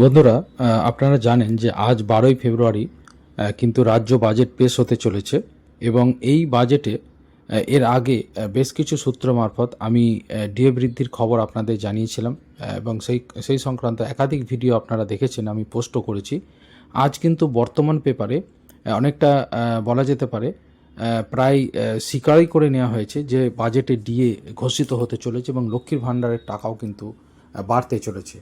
বন্ধুরা আপনারা জানেন যে আজ বারোই ফেব্রুয়ারি কিন্তু রাজ্য বাজেট পেশ হতে চলেছে এবং এই বাজেটে এর আগে বেশ কিছু সূত্র মারফত আমি ডিএ বৃদ্ধির খবর আপনাদের জানিয়েছিলাম এবং সেই সেই সংক্রান্ত একাধিক ভিডিও আপনারা দেখেছেন, আমি পোস্টও করেছি। আজ কিন্তু বর্তমান পেপারে অনেকটা বলা যেতে পারে প্রায় স্বীকারই করে নেওয়া হয়েছে যে বাজেটে ডিএ ঘোষিত হতে চলেছে এবং লক্ষ্মীর ভাণ্ডারের টাকাও কিন্তু বাড়তে চলেছে।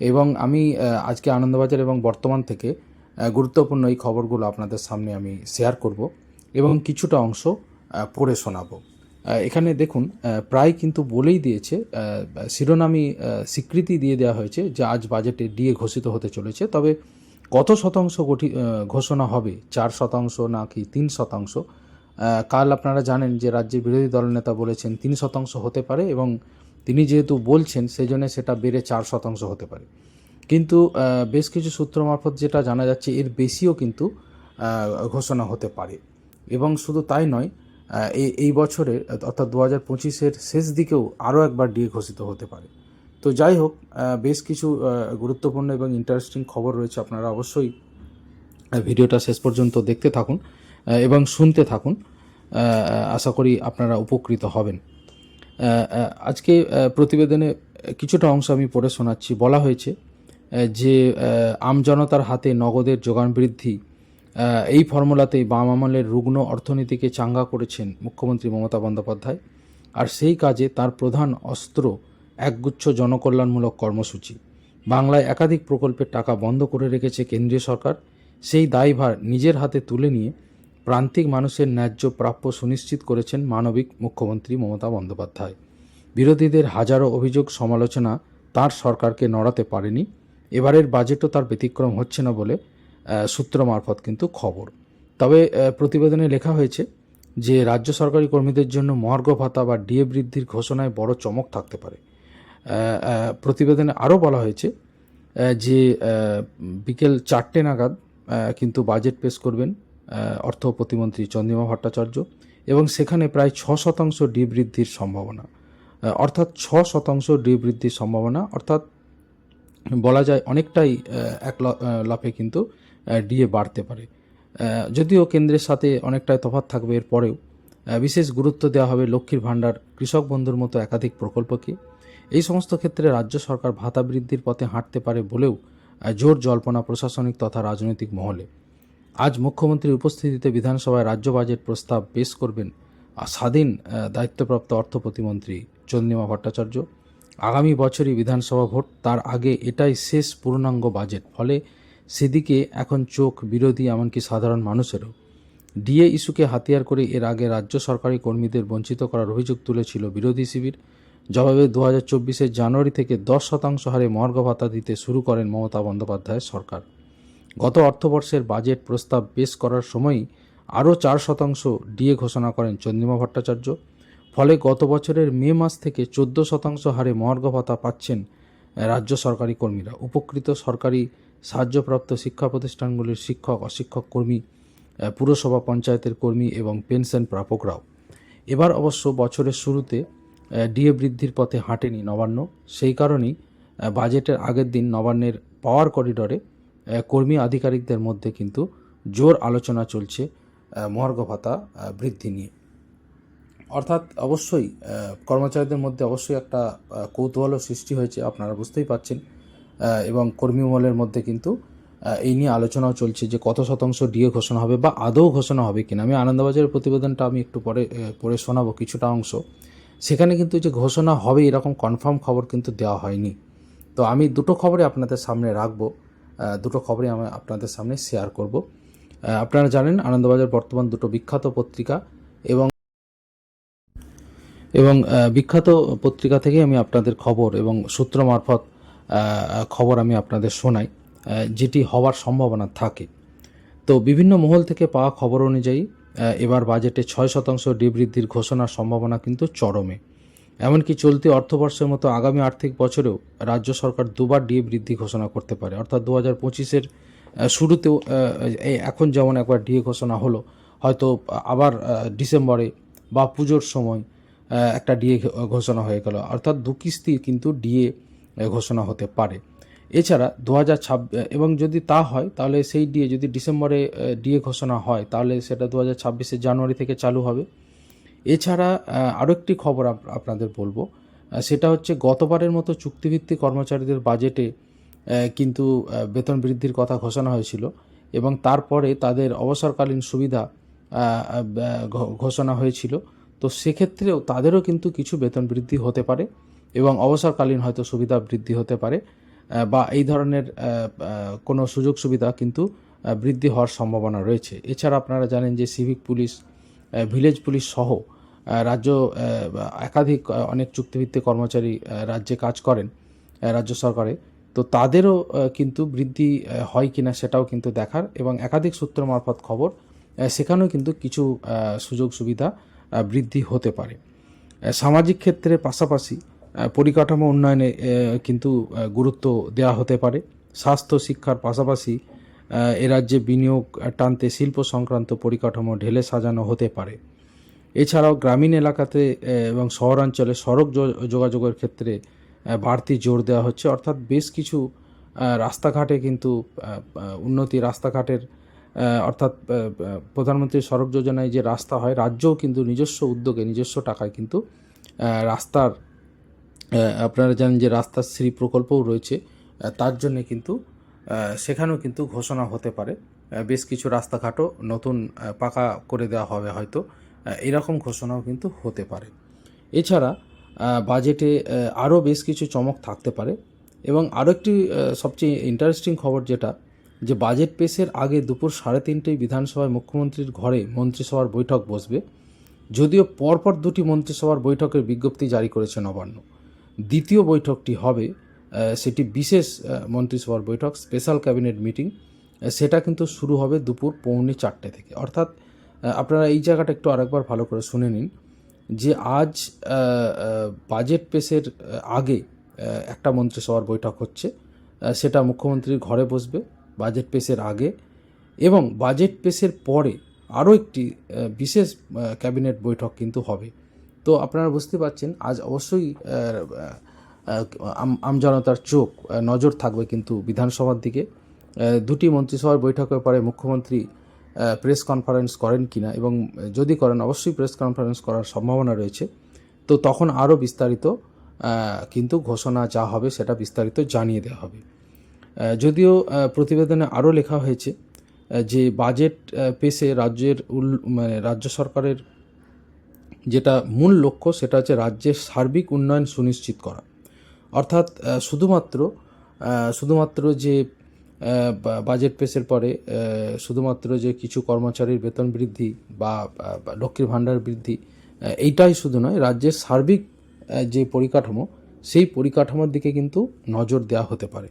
এবং আমি আজকে আনন্দবাজার এবং বর্তমান থেকে গুরুত্বপূর্ণ এই খবরগুলো আপনাদের সামনে আমি শেয়ার করব এবং কিছুটা অংশ পড়ে শোনাবো। এখানে দেখুন প্রায় কিন্তু বলেই দিয়েছে শিরোনামি স্বীকৃতি দিয়ে দেওয়া হয়েছে যে আজ বাজেটে ডিএ ঘোষিত হতে চলেছে। তবে কত শতাংশ গঠি ঘোষণা হবে? চার শতাংশ নাকি তিন শতাংশ? কাল আপনারা জানেন যে রাজ্যের বিরোধী দলনেতা বলেছেন তিন শতাংশ হতে পারে এবং তিনি যেহেতু বলছেন সেই জন্য সেটা বেড়ে চার শতাংশ হতে পারে। কিন্তু বেশ কিছু সূত্র মারফত যেটা জানা যাচ্ছে, এর বেশিও কিন্তু ঘোষণা হতে পারে। এবং শুধু তাই নয় এই এই বছরের, অর্থাৎ দু হাজার পঁচিশের শেষ দিকেও আরও একবার ডিএ ঘোষিত হতে পারে। তো যাই হোক বেশ কিছু গুরুত্বপূর্ণ এবং ইন্টারেস্টিং খবর রয়েছে আপনারা অবশ্যই ভিডিওটা শেষ পর্যন্ত দেখতে থাকুন এবং শুনতে থাকুন। আশা করি আপনারা উপকৃত হবেন। আজকে প্রতিবেদনে কিছুটা অংশ আমি পড়ে শোনাচ্ছি। বলা হয়েছে যে আমজনতার হাতে নগদের যোগান বৃদ্ধি এই ফর্মুলাতেই বাম আমলের রুগ্ন অর্থনীতিকে চাঙ্গা করেছেন মুখ্যমন্ত্রী মমতা বন্দ্যোপাধ্যায়। আর সেই কাজে তার প্রধান অস্ত্র একগুচ্ছ জনকল্যাণমূলক কর্মসূচি। বাংলায় একাধিক প্রকল্পের টাকা বন্ধ করে রেখেছে কেন্দ্রীয় সরকার। সেই দায়ভার নিজের হাতে তুলে নিয়ে প্রান্তিক মানুষের ন্যায্য প্রাপ্য সুনিশ্চিত করেছেন মানবিক মুখ্যমন্ত্রী মমতা বন্দ্যোপাধ্যায়। বিরোধীদের হাজারো অভিযোগ সমালোচনা তার সরকারকে নড়াতে পারেনি। এবারের বাজেটও তার ব্যতিক্রম হচ্ছে না বলে সূত্র মারফত কিন্তু খবর। তবে প্রতিবেদনে লেখা হয়েছে যে, রাজ্য সরকারি কর্মীদের জন্য মহার্ঘ ভাতা বা ডিএ বৃদ্ধির ঘোষণায় বড় চমক থাকতে পারে। প্রতিবেদনে আরও বলা হয়েছে যে বিকেল চারটে নাগাদ কিন্তু বাজেট পেশ করবেন অর্থ প্রতিমন্ত্রী চন্দ্রিমা ভট্টাচার্য, এবং সেখানে প্রায় ছ শতাংশ ডি বৃদ্ধির সম্ভাবনা। অর্থাৎ ছ শতাংশ ডি বৃদ্ধির সম্ভাবনা, অর্থাৎ বলা যায় অনেকটাই এক লাফে কিন্তু ডিএ বাড়তে পারে। যদিও কেন্দ্রের সাথে অনেকটাই তফাৎ থাকবে এর পরেও বিশেষ গুরুত্ব দেওয়া হবে লক্ষ্মীর ভাণ্ডার কৃষক বন্ধুর মতো একাধিক প্রকল্পকে। এই সমস্ত ক্ষেত্রে রাজ্য সরকার ভাতা বৃদ্ধির পথে হাঁটতে পারে বলেও জোর জল্পনা প্রশাসনিক তথা রাজনৈতিক মহলে। আজ মুখ্যমন্ত্রীর উপস্থিতিতে বিধানসভায় রাজ্য বাজেট প্রস্তাব পেশ করবেন স্বাধীন দায়িত্বপ্রাপ্ত অর্থ প্রতিমন্ত্রী চন্দ্রিমা ভট্টাচার্য। আগামী বছরই বিধানসভা ভোট, তার আগে এটাই শেষ পূর্ণাঙ্গ বাজেট। ফলে সেদিকে এখন চোখ বিরোধী এমনকি সাধারণ মানুষেরও। ডিএ ইস্যুকে হাতিয়ার করে এর আগে রাজ্য সরকারি কর্মীদের বঞ্চিত করার অভিযোগ তুলেছিল বিরোধী শিবির। জবাবে দু হাজার জানুয়ারি থেকে দশ শতাংশ হারে মর্গ ভাতা দিতে শুরু করেন মমতা বন্দ্যোপাধ্যায়ের সরকার। গত অর্থবর্ষের বাজেট প্রস্তাব পেশ করার সময়ই আরও চার শতাংশ ডিএ ঘোষণা করেন চন্দ্রিমা ভট্টাচার্য। ফলে গত বছরের মে মাস থেকে চোদ্দ শতাংশ হারে মহার্ঘ ভাতা পাচ্ছেন রাজ্য সরকারি কর্মীরা। উপকৃত সরকারি সাহায্যপ্রাপ্ত শিক্ষা প্রতিষ্ঠানগুলির শিক্ষক, অশিক্ষক কর্মী পুরসভা পঞ্চায়েতের কর্মী এবং পেনশন প্রাপকরাও। এবার অবশ্য বছরের শুরুতে ডিএ বৃদ্ধির পথে হাঁটেনি নবান্ন। সেই কারণেই বাজেটের আগের দিন নবান্নের পাওয়ার করিডরে কর্মী আধিকারিকদের মধ্যে কিন্তু জোর আলোচনা চলছে মহার্ঘ ভাতা বৃদ্ধি নিয়ে। অর্থাৎ অবশ্যই কর্মচারীদের মধ্যে অবশ্যই একটা আহ, কৌতূহল সৃষ্টি হয়েছে আপনারা বুঝতেই পাচ্ছেন। এবং কর্মী মহলের মধ্যে কিন্তু এই নিয়ে আলোচনাও চলছে যে কত শতাংশ ডিএ ঘোষণা হবে বা আদৌ ঘোষণা হবে কিনা। আমি আনন্দবাজারের প্রতিবেদনটা আমি একটু পরে পড়ে শোনাবো কিছুটা অংশ। সেখানে কিন্তু যে ঘোষণা হবে এরকম কনফার্ম খবর কিন্তু দেওয়া হয়নি। তো আমি দুটো খবরে আপনাদের সামনে রাখব। দুটো খবরই আমি আপনাদের সামনে শেয়ার করব। আপনারা জানেন, আনন্দবাজার বর্তমান দুটো বিখ্যাত পত্রিকা এবং এবং বিখ্যাত পত্রিকা থেকে আমি আপনাদের খবর এবং সূত্র মারফত খবর আমি আপনাদের শোনাই যেটি হওয়ার সম্ভাবনা থাকে। তো বিভিন্ন মহল থেকে পাওয়া খবর অনুযায়ী এবার বাজেটে ছয় শতাংশ ডি বৃদ্ধির ঘোষণার সম্ভাবনা কিন্তু চরমে। এমনকি চলতি অর্থবর্ষের মতো আগামী আর্থিক বছরেও রাজ্য সরকার দুবার ডিএ বৃদ্ধি ঘোষণা করতে পারে। অর্থাৎ দু হাজার পঁচিশের শুরুতেও এখন যেমন একবার ডিএ ঘোষণা হলো, হয়তো আবার ডিসেম্বরে বা পুজোর সময় একটা ডিএ ঘোষণা হয়ে গেল। অর্থাৎ দু কিস্তি কিন্তু ডিএ ঘোষণা হতে পারে। এছাড়া দু হাজার এবং যদি তা হয়, তাহলে সেই ডিএ যদি ডিসেম্বরে ডিএ ঘোষণা হয়, তাহলে সেটা দু হাজার জানুয়ারি থেকে চালু হবে। এছাড়া আরও একটি খবর আপনাদের বলব। সেটা হচ্ছে গতবারের মতো চুক্তিভিত্তিক কর্মচারীদের বাজেটে কিন্তু বেতন বৃদ্ধির কথা ঘোষণা হয়েছিল এবং তারপরে তাদের অবসরকালীন সুবিধা ঘোষণা হয়েছিল। তো সেক্ষেত্রেও তাদেরও কিন্তু কিছু বেতন বৃদ্ধি হতে পারে এবং অবসরকালীন হয়তো সুবিধা বৃদ্ধি হতে পারে বা এই ধরনের কোনো সুযোগ সুবিধা কিন্তু বৃদ্ধি হওয়ার সম্ভাবনা রয়েছে। এছাড়া আপনারা জানেন যে সিভিক পুলিশ ভিলেজ পুলিশ সহ রাজ্য একাধিক অনেক চুক্তিভিত্তিক কর্মচারী রাজ্যে কাজ করেন রাজ্য সরকারে। তো তাদেরও কিন্তু বৃদ্ধি হয় কিনা সেটাও কিন্তু দেখার এবং একাধিক সূত্র মারফত খবর সেখানেও কিন্তু কিছু সুযোগ সুবিধা বৃদ্ধি হতে পারে। সামাজিক ক্ষেত্রে পাশাপাশি পরিকাঠামো উন্নয়নে কিন্তু গুরুত্ব দেওয়া হতে পারে। স্বাস্থ্য, শিক্ষার পাশাপাশি এ রাজ্যে বিনিয়োগ টানতে শিল্প সংক্রান্ত পরিকাঠামো ঢেলে সাজানো হতে পারে। এছাড়াও গ্রামীণ এলাকাতে এবং শহরাঞ্চলে সড়ক যোগাযোগের ক্ষেত্রে বাড়তি জোর দেওয়া হচ্ছে। অর্থাৎ বেশ কিছু রাস্তাঘাটে কিন্তু উন্নতি রাস্তাঘাটের অর্থাৎ প্রধানমন্ত্রী সড়ক যোজনায় যে রাস্তা হয়, রাজ্যও কিন্তু নিজস্ব উদ্যোগে, নিজস্ব টাকায় কিন্তু রাস্তার আপনারা জানেন যে রাস্তার শ্রী প্রকল্পও রয়েছে তার জন্যে কিন্তু সেখানেও কিন্তু ঘোষণা হতে পারে। বেশ কিছু রাস্তাঘাটও নতুন পাকা করে দেওয়া হবে হয়তো। এরকম ঘোষণাও কিন্তু হতে পারে। এছাড়া বাজেটে আরও বেশ কিছু চমক থাকতে পারে এবং আরও একটি সবচেয়ে ইন্টারেস্টিং খবর যেটা, যে বাজেট পেশের আগে দুপুর সাড়ে তিনটেই বিধানসভায় মুখ্যমন্ত্রীর ঘরে মন্ত্রিসভার বৈঠক বসবে, যদিও পরপর দুটি মন্ত্রিসভার বৈঠকের বিজ্ঞপ্তি জারি করেছে নবান্ন। দ্বিতীয় বৈঠকটি হবে সেটি বিশেষ মন্ত্রিসভার বৈঠক স্পেশাল ক্যাবিনেট মিটিং সেটা কিন্তু শুরু হবে দুপুর পৌনে চারটে থেকে। অর্থাৎ আপনারা এই জায়গাটা একটু আরেকবার ভালো করে শুনে নিন যে আজ বাজেট পেশের আগে একটা মন্ত্রিসভার বৈঠক হচ্ছে সেটা মুখ্যমন্ত্রীর ঘরে বসবে বাজেট পেশের আগে এবং বাজেট পেশের পরে আরও একটি বিশেষ ক্যাবিনেট বৈঠক কিন্তু হবে। তো আপনারা বুঝতে পারছেন, আজ অবশ্যই আমজনতার চোখ নজর থাকবে কিন্তু বিধানসভার দিকে। দুটি মন্ত্রিসভার বৈঠকের পরে মুখ্যমন্ত্রী প্রেস কনফারেন্স করেন কি না এবং যদি করেন, অবশ্যই প্রেস কনফারেন্স করার সম্ভাবনা রয়েছে। তো তখন আরও বিস্তারিত কিন্তু ঘোষণা যা হবে সেটা বিস্তারিত জানিয়ে দেওয়া হবে। যদিও প্রতিবেদনে আরও লেখা হয়েছে যে বাজেট পেশে রাজ্যের উল- মানে রাজ্য সরকারের যেটা মূল লক্ষ্য সেটা হচ্ছে রাজ্যের সার্বিক উন্নয়ন সুনিশ্চিত করা। অর্থাৎ শুধুমাত্র শুধুমাত্র যে বাজেট পেশের পরে শুধুমাত্র যে কিছু কর্মচারীর বেতন বৃদ্ধি বা লক্ষ্মীর ভাণ্ডার বৃদ্ধি এইটাই শুধু নয়, রাজ্যের সার্বিক যে পরিকাঠামো, সেই পরিকাঠামোর দিকে কিন্তু নজর দেওয়া হতে পারে।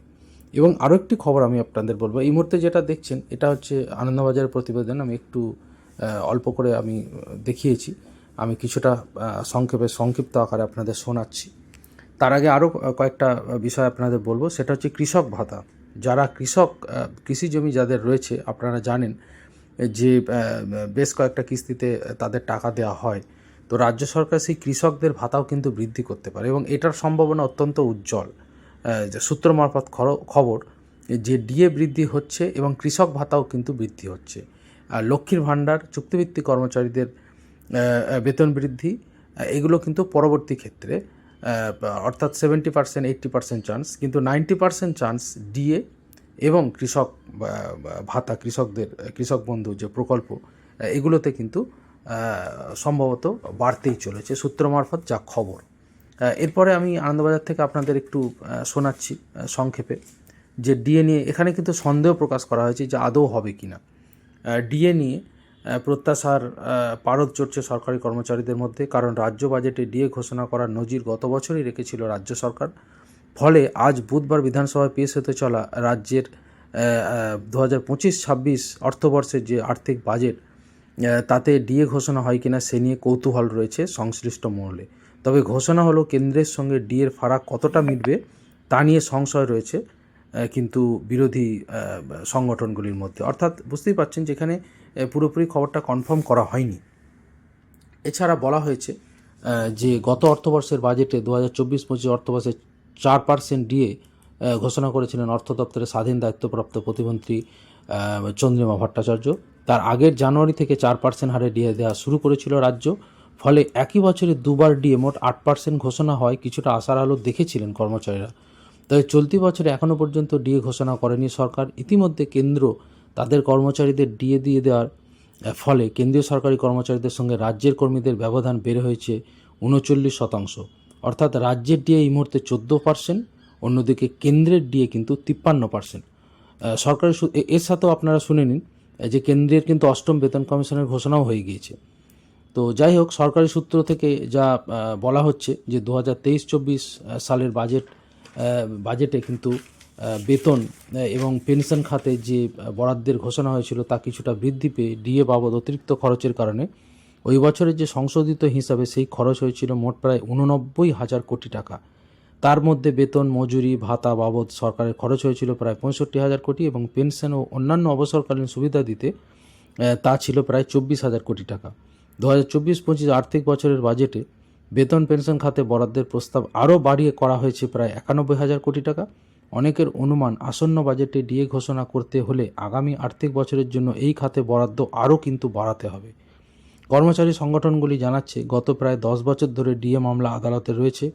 এবং আরও একটি খবর আমি আপনাদের বলব, এই মুহূর্তে যেটা দেখছেন, এটা হচ্ছে আনন্দবাজারের প্রতিবেদন, আমি একটু অল্প করে আমি দেখিয়েছি। আমি কিছুটা সংক্ষেপে, সংক্ষিপ্ত আকারে আপনাদের শোনাচ্ছি। তার আগে আরও কয়েকটা বিষয় আপনাদের বলব, সেটা হচ্ছে কৃষক ভাতা। যারা কৃষক কৃষি জমি যাদের রয়েছে, আপনারা জানেন যে বেশ কয়েকটা কিস্তিতে তাদের টাকা দেওয়া হয়। তো রাজ্য সরকার সেই কৃষকদের ভাতাও কিন্তু বৃদ্ধি করতে পারে এবং এটার সম্ভাবনা অত্যন্ত উজ্জ্বল। সূত্র মারফত খবর যে ডিএ বৃদ্ধি হচ্ছে এবং কৃষক ভাতাও কিন্তু বৃদ্ধি হচ্ছে। আর লক্ষ্মীর ভাণ্ডার, চুক্তিভিত্তিক কর্মচারীদের বেতন বৃদ্ধি এগুলো কিন্তু পরবর্তী ক্ষেত্রে অর্থাৎ seventy percent eighty percent chance কিন্তু নাইনটি পার্সেন্ট চান্স ডিএ এবং কৃষক ভাতা, কৃষকদের, কৃষক বন্ধু যে প্রকল্প এগুলোতে কিন্তু সম্ভবত বাড়তেই চলেছে। সূত্র মারফত যা খবর। এরপরে আমি আনন্দবাজার থেকে আপনাদের একটু শোনাচ্ছি সংক্ষেপে যে ডিএ নিয়ে এখানে কিন্তু সন্দেহ প্রকাশ করা হয়েছে যে আদৌ হবে কিনা। ডিএ নিয়ে প্রত্যাশার পারদ চড়ছে সরকারি কর্মচারীদের মধ্যে, কারণ রাজ্য বাজেটে ডিএ ঘোষণা করার নজির গত বছরই রেখেছিল রাজ্য সরকার। ফলে আজ বুধবার বিধানসভায় পেশ হতে চলা রাজ্যের দু হাজার পঁচিশ ছাব্বিশ অর্থবর্ষের যে আর্থিক বাজেট তাতে ডিএ ঘোষণা হয় কিনা সে নিয়ে কৌতূহল রয়েছে সংশ্লিষ্ট মহলে। তবে ঘোষণা হলো কেন্দ্রের সঙ্গে ডিএর ফারাক কতটা মিটবে তা নিয়ে সংশয় রয়েছে। কিন্তু বিরোধী সংগঠনগুলির মধ্যে। অর্থাৎ বুঝতেই পারছেন যেখানে পুরোপুরি খবরটা কনফার্ম করা হয়নি। এছাড়া বলা হয়েছে যে গত অর্থবর্ষের বাজেটে দু হাজার চব্বিশ পঁচিশ অর্থবর্ষে চার পার্সেন্ট ডিএ ঘোষণা করেছিলেন অর্থ দপ্তরের স্বাধীন দায়িত্বপ্রাপ্ত প্রতিমন্ত্রী চন্দ্রিমা ভট্টাচার্য। তার আগের জানুয়ারি থেকে চার পার্সেন্ট হারে ডিএ দেওয়া শুরু করেছিল রাজ্য। ফলে একই বছরে দুবার ডিএ মোট আট পার্সেন্ট ঘোষণা হয়, কিছুটা আশার আলো দেখেছিলেন কর্মচারীরা। তবে চলতি বছরে এখনও পর্যন্ত ডিএ ঘোষণা করেনি সরকার। ইতিমধ্যে কেন্দ্র তাদের কর্মচারীদের ডিএ দিয়ে দেওয়ার ফলে কেন্দ্রীয় সরকারি কর্মচারীদের সঙ্গে রাজ্যের কর্মীদের ব্যবধান বেড়ে হয়েছে উনচল্লিশ শতাংশ। অর্থাৎ রাজ্যের ডিএ এই মুহূর্তে চোদ্দ পার্সেন্ট, অন্যদিকে কেন্দ্রের ডিএ কিন্তু তিপ্পান্ন পার্সেন্ট। সরকারি এর সাথেও আপনারা শুনে নিন যে কেন্দ্রের কিন্তু অষ্টম বেতন কমিশনের ঘোষণাও হয়ে গিয়েছে। তো যাই হোক, সরকারি সূত্র থেকে যা বলা হচ্ছে যে দু হাজার তেইশ চব্বিশ সালের বাজেট বাজেটে কিন্তু বেতন এবং পেনশন খাতে যে বরাদ্দের ঘোষণা হয়েছিল তা কিছুটা বৃদ্ধি পেয়ে ডিএ বাবদ অতিরিক্ত খরচের কারণে ওই বছরের যে সংশোধিত হিসাবে সেই খরচ হয়েছিল মোট প্রায় উননব্বই হাজার কোটি টাকা। তার মধ্যে বেতন, মজুরি, ভাতা বাবদ সরকারের খরচ হয়েছিল প্রায় পঁয়ষট্টি হাজার কোটি এবং পেনশন ও অন্যান্য অবসরকালীন সুবিধা দিতে তা ছিল প্রায় চব্বিশ হাজার কোটি টাকা। দু হাজার চব্বিশ পঁচিশ আর্থিক বছরের বাজেটে বেতন, পেনশন খাতে বরাদ্দের প্রস্তাব আরও বাড়িয়ে করা হয়েছে প্রায় একানব্বই হাজার কোটি টাকা। অনেকের অনুমান, আসন্ন বাজেটে ডিএ ঘোষণা করতে হলে আগামী আর্থিক বছরের জন্য এই খাতে বরাদ্দ আরও কিন্তু বাড়াতে হবে। কর্মচারী সংগঠনগুলি জানাচ্ছে, গত প্রায় দশ বছর ধরে ডিএ মামলা আদালতে রয়েছে।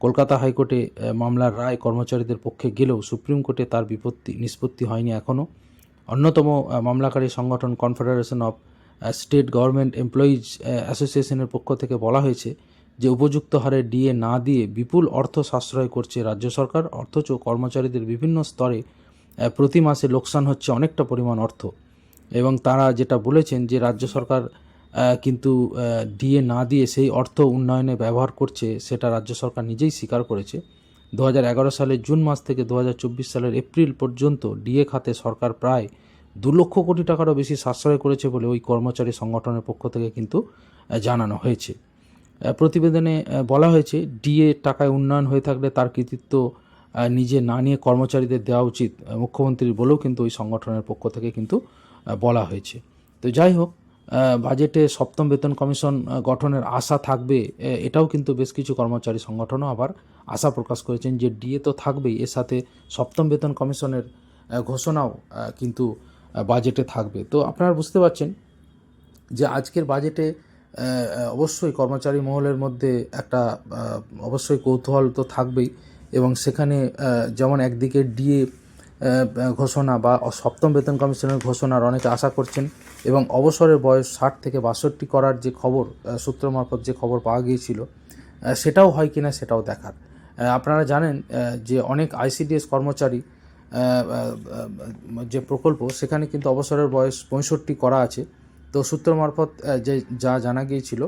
কলকাতা হাইকোর্টে মামলার রায় কর্মচারীদের পক্ষে গেলেও সুপ্রিম কোর্টে তার বিপত্তি, নিষ্পত্তি হয়নি এখনও। অন্যতম মামলাকারী সংগঠন confederation of state government employees অ্যাসোসিয়েশনের পক্ষ থেকে বলা হয়েছে যে উপযুক্ত হারে ডিএ না দিয়ে বিপুল অর্থ সাশ্রয় করছে রাজ্য সরকার, অথচ কর্মচারীদের বিভিন্ন স্তরে প্রতি মাসে লোকসান হচ্ছে অনেকটা পরিমাণ অর্থ। এবং তারা যেটা বলেছেন যে রাজ্য সরকার কিন্তু ডিএ না দিয়ে সেই অর্থ উন্নয়নে ব্যবহার করছে, সেটা রাজ্য সরকার নিজেই স্বীকার করেছে। দু হাজার এগারো সালের জুন মাস থেকে দু হাজার চব্বিশ সালের এপ্রিল পর্যন্ত ডিএ খাতে সরকার প্রায় দু লক্ষ কোটি টাকারও বেশি সাশ্রয় করেছে বলে ওই কর্মচারী সংগঠনের পক্ষ থেকে কিন্তু জানানো হয়েছে। প্রতিবেদনে বলা হয়েছে ডিএ টাকায় উন্নয়ন হয়ে থাকলে তার কৃতিত্ব নিজে না নিয়ে কর্মচারীদের দেওয়া উচিত মুখ্যমন্ত্রীর বলেও কিন্তু ওই সংগঠনের পক্ষ থেকে কিন্তু বলা হয়েছে। তো যাই হোক বাজেটে সপ্তম বেতন কমিশন গঠনের আশা থাকবে এটাও কিন্তু বেশ কিছু কর্মচারী সংগঠনও আবার আশা প্রকাশ করেছেন যে ডিএ তো থাকবেই, এর সাথে সপ্তম বেতন কমিশনের ঘোষণাও কিন্তু বাজেটে থাকবে। তো আপনারা বুঝতে পারছেন যে আজকের বাজেটে অবশ্যই কর্মচারী মহলের মধ্যে একটা অবশ্যই কৌতূহল তো থাকবেই। এবং সেখানে যেমন একদিকে ডিএ ঘোষণা বা সপ্তম বেতন কমিশনের ঘোষণার অনেকে আশা করছেন এবং অবসরের বয়স ষাট থেকে বাষট্টি করার যে খবর সূত্র মারফত যে খবর পাওয়া গিয়েছিল সেটাও হয় কিনা সেটাও দেখার। আপনারা জানেন যে অনেক আইসিডিএস কর্মচারী যে প্রকল্প, সেখানে কিন্তু অবসরের বয়স পঁয়ষট্টি করা আছে। তো সূত্র মারফত যে যা জানা গিয়েছিল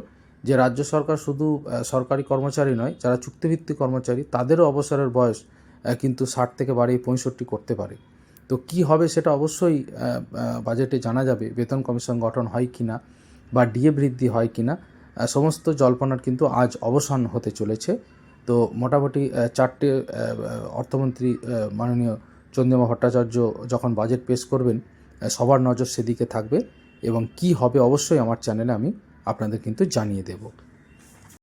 যে রাজ্য সরকার শুধু সরকারি কর্মচারী নয় যারা চুক্তিভিত্তিক কর্মচারী তাদেরও অবসরের বয়স কিন্তু ষাট থেকে বাড়িয়ে পঁয়ষট্টি করতে পারে। তো কি হবে সেটা অবশ্যই বাজেটে জানা যাবে বেতন কমিশন গঠন হয় কিনা বা ডিএ বৃদ্ধি হয় কিনা আহ, সমস্ত জল্পনার কিন্তু আজ অবসান হতে চলেছে। তো মোটামুটি চারটে অর্থমন্ত্রী মাননীয় চন্দ্রিমা ভট্টাচার্য যখন বাজেট পেশ করবেন সবার নজর সেদিকে থাকবে। এবং কি হবে অবশ্যই আমার চ্যানেলে আমি আপনাদের কিন্তু জানিয়ে দেব।